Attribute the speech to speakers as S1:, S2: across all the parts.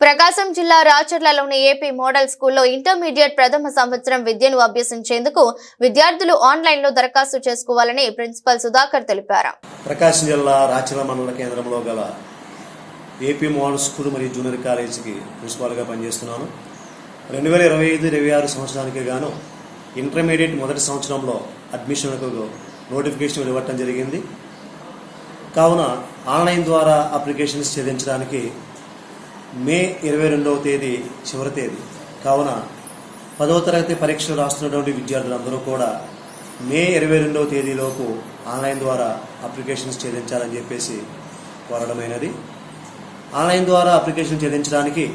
S1: ప్రకాశం జిల్లా రాచర్లలోని AP model స్కూల్లో ఇంటర్మీడియట్ ప్రథమ సంవత్సరం విద్యను అభ్యసించేందుకు విద్యార్థులు ఆన్లైన్లో దరఖాస్తు చేసుకోవాలని ప్రిన్సిపల్ సుధాకర్ తెలిపారు.
S2: ప్రకాశం జిల్లా రాచర్ల మండల కేంద్రంలో గల ఏపీ మోడల్ స్కూల్ మరియు జూనియర్ కాలేజీకి ప్రిన్సిపాల్గా పనిచేస్తున్నాను. రెండు వేల ఇరవై ఐదు ఇరవై ఆరు సంవత్సరానికి గాను ఇంటర్మీడియట్ మొదటి సంవత్సరంలో అడ్మిషన్లకు నోటిఫికేషన్ ఇవ్వటం జరిగింది. కావున ఆన్లైన్ ద్వారా అప్లికేషన్స్ చెల్లించడానికి మే ఇరవై రెండవ తేదీ చివరి తేదీ. కావున పదవ తరగతి పరీక్షలు రాస్తున్నటువంటి విద్యార్థులందరూ కూడా మే ఇరవై రెండవ తేదీలోపు ఆన్లైన్ ద్వారా అప్లికేషన్స్ చెల్లించాలని చెప్పేసి కోరడమైనది. ఆన్లైన్ ద్వారా అప్లికేషన్ చెల్లించడానికి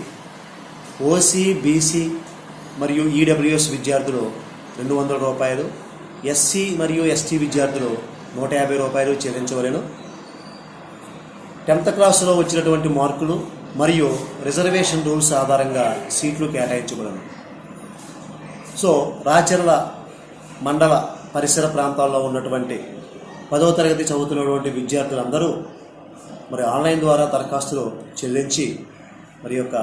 S2: ఓసీ బీసీ మరియు ఈడబ్ల్యూఎస్ విద్యార్థులు రెండు వందల రూపాయలు ఎస్సీ మరియు ఎస్టీ విద్యార్థులు నూట యాభై రూపాయలు చెల్లించవలెను టెన్త్ క్లాసులో వచ్చినటువంటి మార్కులు మరియు రిజర్వేషన్ రూల్స్ ఆధారంగా సీట్లు కేటాయించబడను. సో రాచర్ల మండల పరిసర ప్రాంతాల్లో ఉన్నటువంటి పదవ తరగతి చదువుతున్నటువంటి విద్యార్థులందరూ మరి ఆన్లైన్ ద్వారా దరఖాస్తులు చెల్లించి మరి యొక్క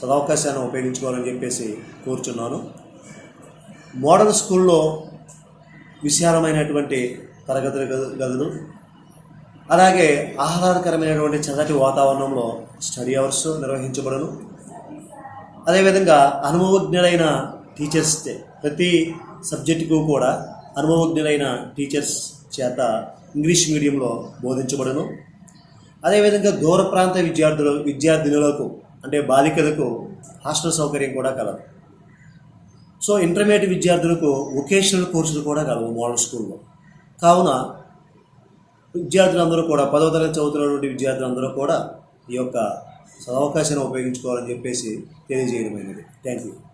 S2: సదవకాశాన్ని ఉపయోగించుకోవాలని చెప్పేసి కోరుచున్నాను. మోడల్ స్కూల్లో విశాలమైనటువంటి తరగతి గదులు అలాగే ఆహ్లాదకరమైనటువంటి చల్లటి వాతావరణంలో స్టడీ అవర్స్ నిర్వహించబడను. అదేవిధంగా అనుభవజ్ఞులైన టీచర్స్ ప్రతి సబ్జెక్టుకు కూడా అనుభవజ్ఞులైన టీచర్స్ చేత ఇంగ్లీష్ మీడియంలో బోధించబడను. అదేవిధంగా దూర ప్రాంత విద్యార్థులు విద్యార్థినులకు అంటే బాలికలకు హాస్టల్ సౌకర్యం కూడా కలదు. సో ఇంటర్మీడియట్ విద్యార్థులకు వొకేషనల్ కోర్సులు కూడా కలవు మోడల్ స్కూల్లో కావున విద్యార్థులందరూ కూడా పదవ తరగతి చదువుతున్నటువంటి విద్యార్థులందరూ కూడా ఈ యొక్క సదవకాశాన్ని ఉపయోగించుకోవాలని చెప్పేసి తెలియజేయడమైనది. Thank you